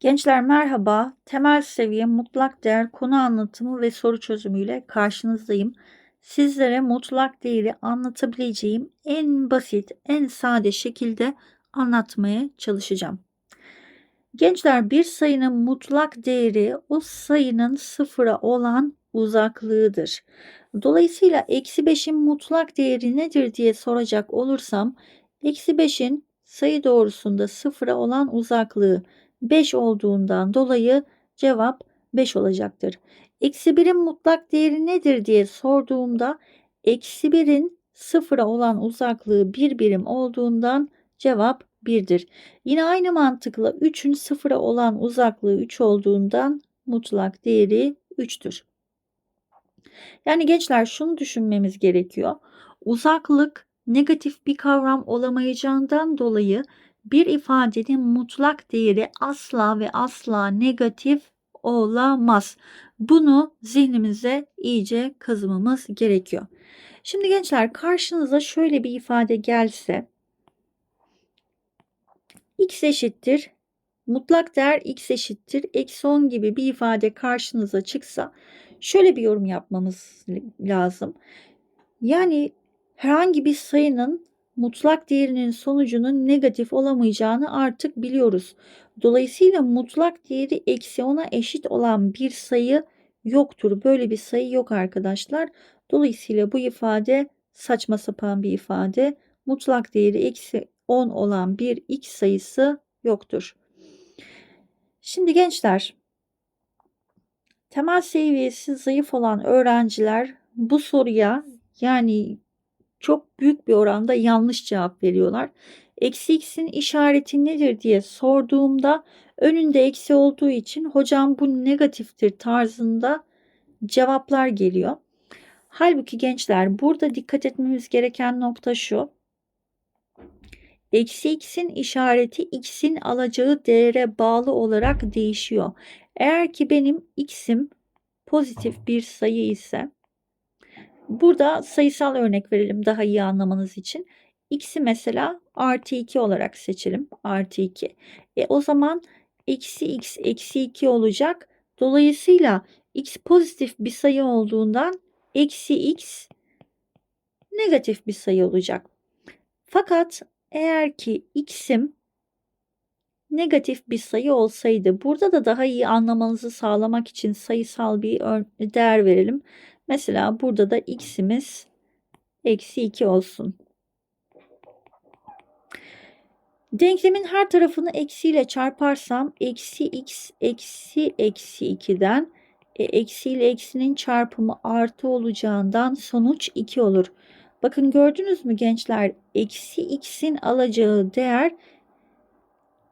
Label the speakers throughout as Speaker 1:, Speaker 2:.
Speaker 1: Gençler merhaba. Temel seviye mutlak değer konu anlatımı ve soru çözümüyle karşınızdayım. Sizlere mutlak değeri anlatabileceğim en basit, en sade şekilde anlatmaya çalışacağım. Gençler bir sayının mutlak değeri o sayının sıfıra olan uzaklığıdır. Dolayısıyla eksi 5'in mutlak değeri nedir diye soracak olursam eksi 5'in sayı doğrusunda sıfıra olan uzaklığı 5 olduğundan dolayı cevap 5 olacaktır. Eksi 1'in mutlak değeri nedir diye sorduğumda eksi 1'in sıfıra olan uzaklığı 1 birim olduğundan cevap 1'dir. Yine aynı mantıkla 3'ün sıfıra olan uzaklığı 3 olduğundan mutlak değeri 3'tür. Yani gençler şunu düşünmemiz gerekiyor. Uzaklık negatif bir kavram olamayacağından dolayı bir ifadenin mutlak değeri asla ve asla negatif olamaz. Bunu zihnimize iyice kazımamız gerekiyor. Şimdi gençler karşınıza şöyle bir ifade gelse x eşittir mutlak değer x eşittir eksi 10 gibi bir ifade karşınıza çıksa şöyle bir yorum yapmamız lazım. Yani herhangi bir sayının mutlak değerinin sonucunun negatif olamayacağını artık biliyoruz. Dolayısıyla mutlak değeri eksi 10'a eşit olan bir sayı yoktur. Böyle bir sayı yok arkadaşlar. Dolayısıyla bu ifade saçma sapan bir ifade. Mutlak değeri eksi 10 olan bir x sayısı yoktur. Şimdi gençler temel seviyesi zayıf olan öğrenciler bu soruya yani çok büyük bir oranda yanlış cevap veriyorlar. Eksi x'in işareti nedir diye sorduğumda önünde eksi olduğu için hocam bu negatiftir tarzında cevaplar geliyor. Halbuki gençler burada dikkat etmemiz gereken nokta şu. Eksi x'in işareti x'in alacağı değere bağlı olarak değişiyor. Eğer ki benim x'im pozitif bir sayı ise Burada sayısal örnek verelim daha iyi anlamanız için. X'i mesela artı 2 olarak seçelim. Artı 2. E o zaman eksi x eksi 2 olacak. Dolayısıyla x pozitif bir sayı olduğundan eksi x negatif bir sayı olacak. Fakat eğer ki x'im negatif bir sayı olsaydı burada da daha iyi anlamanızı sağlamak için sayısal bir değer verelim. Mesela burada da x'imiz eksi 2 olsun. Denklemin her tarafını eksiyle çarparsam eksi x eksi eksi 2'den e, eksi ile eksinin çarpımı artı olacağından sonuç 2 olur. Bakın gördünüz mü gençler? Eksi x'in alacağı değer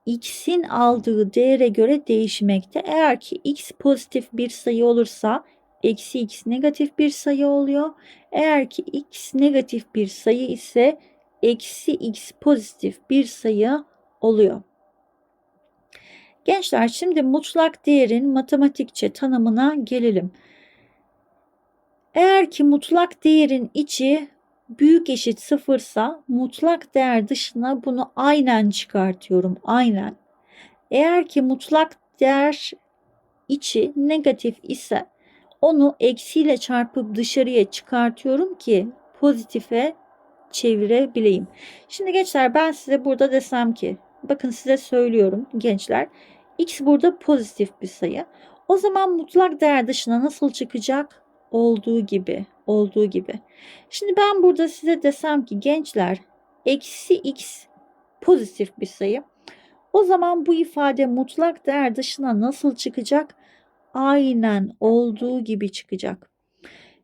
Speaker 1: x'in aldığı değere göre değişmekte. Eğer ki x pozitif bir sayı olursa eksi x negatif bir sayı oluyor. Eğer ki x negatif bir sayı ise eksi x pozitif bir sayı oluyor. Gençler şimdi mutlak değerin matematikçe tanımına gelelim. Eğer ki mutlak değerin içi büyük eşit sıfırsa mutlak değer dışına bunu aynen çıkartıyorum. Aynen. Eğer ki mutlak değer içi negatif ise onu eksiyle çarpıp dışarıya çıkartıyorum ki pozitife çevirebileyim. Şimdi gençler ben size burada desem ki bakın size söylüyorum gençler x burada pozitif bir sayı. O zaman mutlak değer dışına nasıl çıkacak? Olduğu gibi, olduğu gibi. Şimdi ben burada size desem ki gençler eksi x pozitif bir sayı. O zaman bu ifade mutlak değer dışına nasıl çıkacak? Aynen olduğu gibi çıkacak.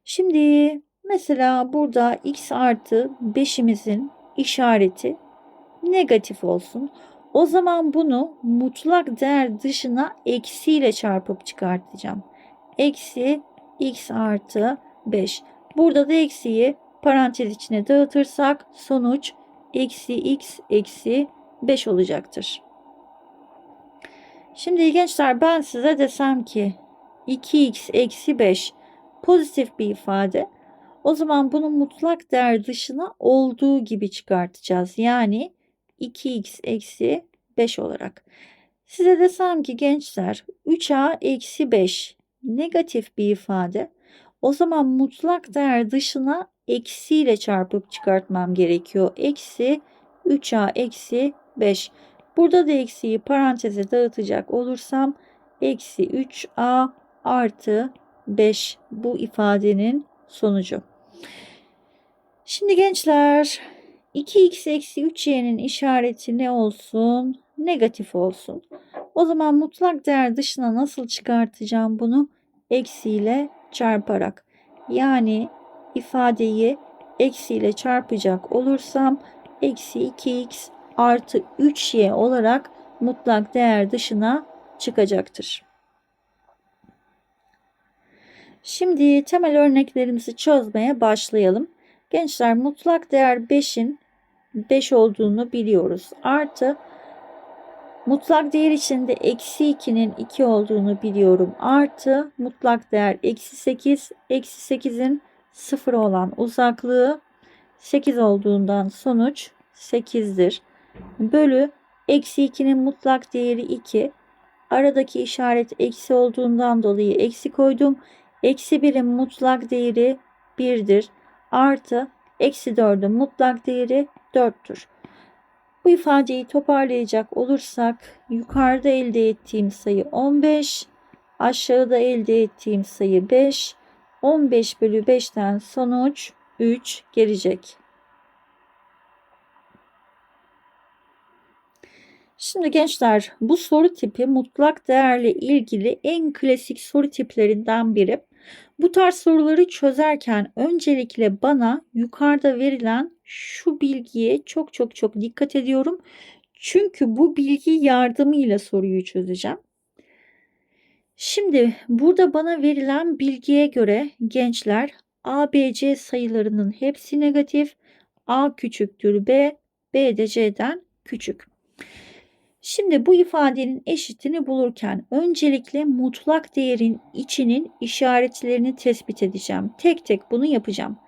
Speaker 1: Şimdi mesela burada x artı 5'imizin işareti negatif olsun. O zaman bunu mutlak değer dışına eksiyle çarpıp çıkartacağım. Eksi x artı 5. Burada da eksiyi parantez içine dağıtırsak sonuç eksi x eksi 5 olacaktır. Şimdi gençler ben size desem ki 2x eksi 5 pozitif bir ifade. O zaman bunu mutlak değer dışına olduğu gibi çıkartacağız. Yani 2x eksi 5 olarak. Size desem ki gençler 3a eksi 5 negatif bir ifade. O zaman mutlak değer dışına eksiyle çarpıp çıkartmam gerekiyor. Eksi 3a eksi 5. Burada da eksiyi paranteze dağıtacak olursam eksi 3a artı 5 bu ifadenin sonucu. Şimdi gençler 2x eksi 3y'nin işareti ne olsun? Negatif olsun. O zaman mutlak değer dışına nasıl çıkartacağım bunu? Eksiyle çarparak. Yani ifadeyi eksiyle çarpacak olursam eksi 2x artı 3y olarak mutlak değer dışına çıkacaktır. Şimdi temel örneklerimizi çözmeye başlayalım. Gençler mutlak değer 5'in 5 olduğunu biliyoruz. Artı mutlak değer içinde eksi 2'nin 2 olduğunu biliyorum. Artı mutlak değer eksi 8. Eksi 8'in 0 olan uzaklığı 8 olduğundan sonuç 8'dir. Bölü eksi 2'nin mutlak değeri 2. Aradaki işaret eksi olduğundan dolayı eksi koydum. Eksi 1'in mutlak değeri 1'dir. Artı eksi 4'ün mutlak değeri 4'tür. Bu ifadeyi toparlayacak olursak yukarıda elde ettiğim sayı 15, aşağıda elde ettiğim sayı 5, 15 bölü 5'ten sonuç 3 gelecek. Şimdi gençler bu soru tipi mutlak değerle ilgili en klasik soru tiplerinden biri. Bu tarz soruları çözerken öncelikle bana yukarıda verilen şu bilgiye çok çok çok dikkat ediyorum. Çünkü bu bilgi yardımıyla soruyu çözeceğim. Şimdi burada bana verilen bilgiye göre gençler ABC sayılarının hepsi negatif. A küçüktür B, B de C'den küçük. Şimdi bu ifadenin eşitini bulurken öncelikle mutlak değerin içinin işaretlerini tespit edeceğim. Tek tek bunu yapacağım.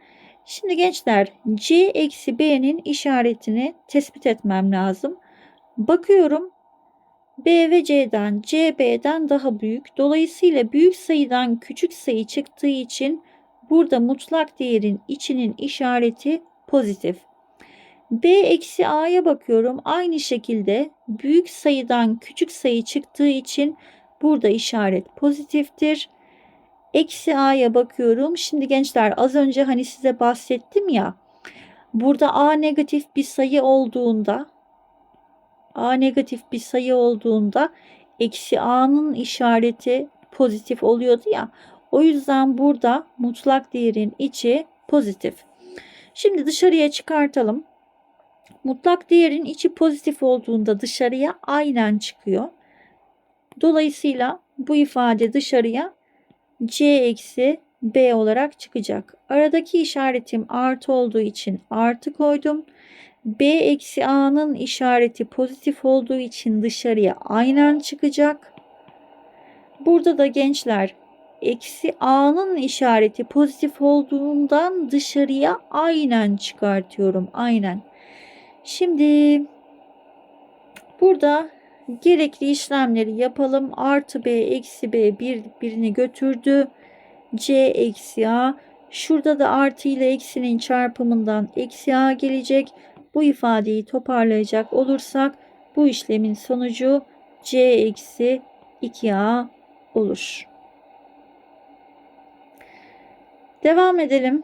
Speaker 1: Şimdi gençler C eksi B'nin işaretini tespit etmem lazım. Bakıyorum B ve C'den C B'den daha büyük. Dolayısıyla büyük sayıdan küçük sayı çıktığı için burada mutlak değerin içinin işareti pozitif. B eksi A'ya bakıyorum. Aynı şekilde büyük sayıdan küçük sayı çıktığı için burada işaret pozitiftir. Eksi A'ya bakıyorum. Şimdi gençler az önce hani size bahsettim ya. Burada A negatif bir sayı olduğunda A negatif bir sayı olduğunda eksi A'nın işareti pozitif oluyordu ya. O yüzden burada mutlak değerin içi pozitif. Şimdi dışarıya çıkartalım. Mutlak değerin içi pozitif olduğunda dışarıya aynen çıkıyor. Dolayısıyla bu ifade dışarıya c eksi b olarak çıkacak. Aradaki işaretim artı olduğu için artı koydum. b eksi a'nın işareti pozitif olduğu için dışarıya aynen çıkacak. Burada da gençler eksi a'nın işareti pozitif olduğundan dışarıya aynen çıkartıyorum. Aynen. Şimdi burada gerekli işlemleri yapalım. Artı b eksi b bir, birini götürdü. c eksi a. Şurada da artı ile eksinin çarpımından eksi a gelecek. Bu ifadeyi toparlayacak olursak bu işlemin sonucu c eksi 2a olur. Devam edelim.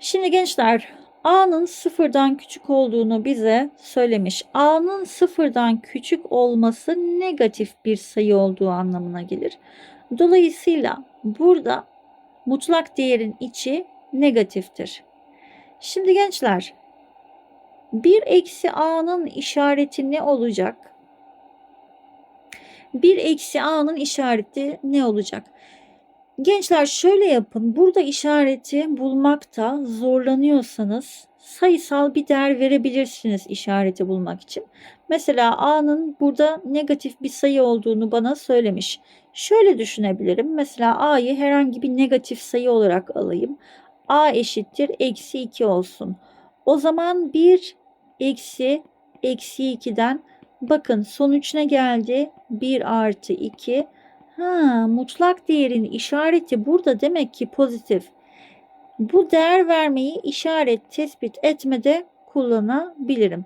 Speaker 1: Şimdi gençler A'nın sıfırdan küçük olduğunu bize söylemiş. A'nın sıfırdan küçük olması negatif bir sayı olduğu anlamına gelir. Dolayısıyla burada mutlak değerin içi negatiftir. Şimdi gençler 1 eksi A'nın işareti ne olacak? 1 eksi A'nın işareti ne olacak? Gençler şöyle yapın. Burada işareti bulmakta zorlanıyorsanız sayısal bir değer verebilirsiniz işareti bulmak için. Mesela A'nın burada negatif bir sayı olduğunu bana söylemiş. Şöyle düşünebilirim. Mesela A'yı herhangi bir negatif sayı olarak alayım. A eşittir eksi 2 olsun. O zaman 1 eksi eksi 2'den Bakın sonuç ne geldi? 1 artı 2. Ha, mutlak değerin işareti burada demek ki pozitif. Bu değer vermeyi işaret tespit etmede kullanabilirim.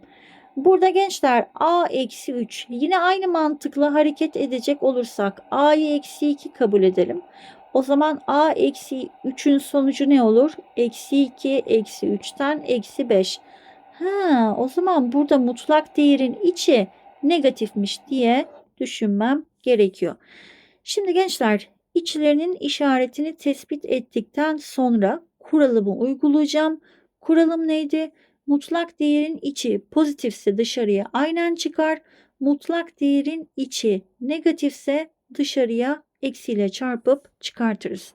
Speaker 1: Burada gençler a eksi 3 yine aynı mantıkla hareket edecek olursak a'yı eksi 2 kabul edelim. O zaman a eksi 3'ün sonucu ne olur? Eksi 2 eksi 3'ten eksi 5. Ha, o zaman burada mutlak değerin içi negatifmiş diye düşünmem gerekiyor. Şimdi gençler içlerinin işaretini tespit ettikten sonra kuralımı uygulayacağım. Kuralım neydi? Mutlak değerin içi pozitifse dışarıya aynen çıkar. Mutlak değerin içi negatifse dışarıya eksiyle çarpıp çıkartırız.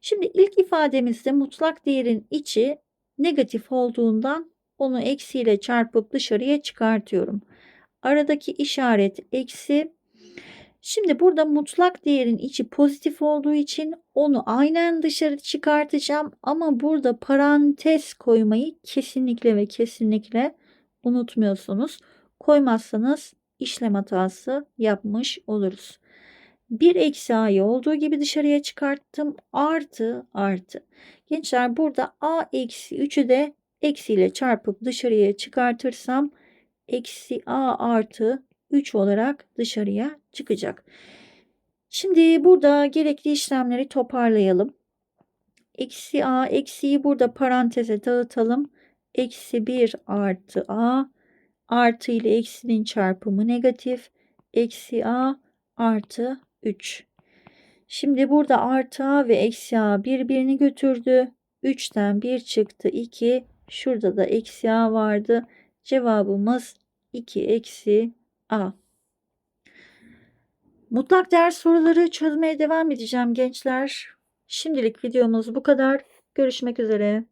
Speaker 1: Şimdi ilk ifademizde mutlak değerin içi negatif olduğundan onu eksiyle çarpıp dışarıya çıkartıyorum. Aradaki işaret eksi. Şimdi burada mutlak değerin içi pozitif olduğu için onu aynen dışarı çıkartacağım ama burada parantez koymayı kesinlikle ve kesinlikle unutmuyorsunuz. Koymazsanız işlem hatası yapmış oluruz. 1 eksi a'yı olduğu gibi dışarıya çıkarttım. Artı artı. Gençler burada a eksi 3'ü de eksiyle çarpıp dışarıya çıkartırsam eksi a artı 3 olarak dışarıya çıkacak. Şimdi burada gerekli işlemleri toparlayalım. Eksi a eksiyi burada paranteze dağıtalım. Eksi 1 artı a artı ile eksinin çarpımı negatif. Eksi a artı 3. Şimdi burada artı a ve eksi a birbirini götürdü. 3'ten 1 çıktı 2. Şurada da eksi a vardı. Cevabımız 2 eksi a. Mutlak değer soruları çözmeye devam edeceğim gençler. Şimdilik videomuz bu kadar. Görüşmek üzere.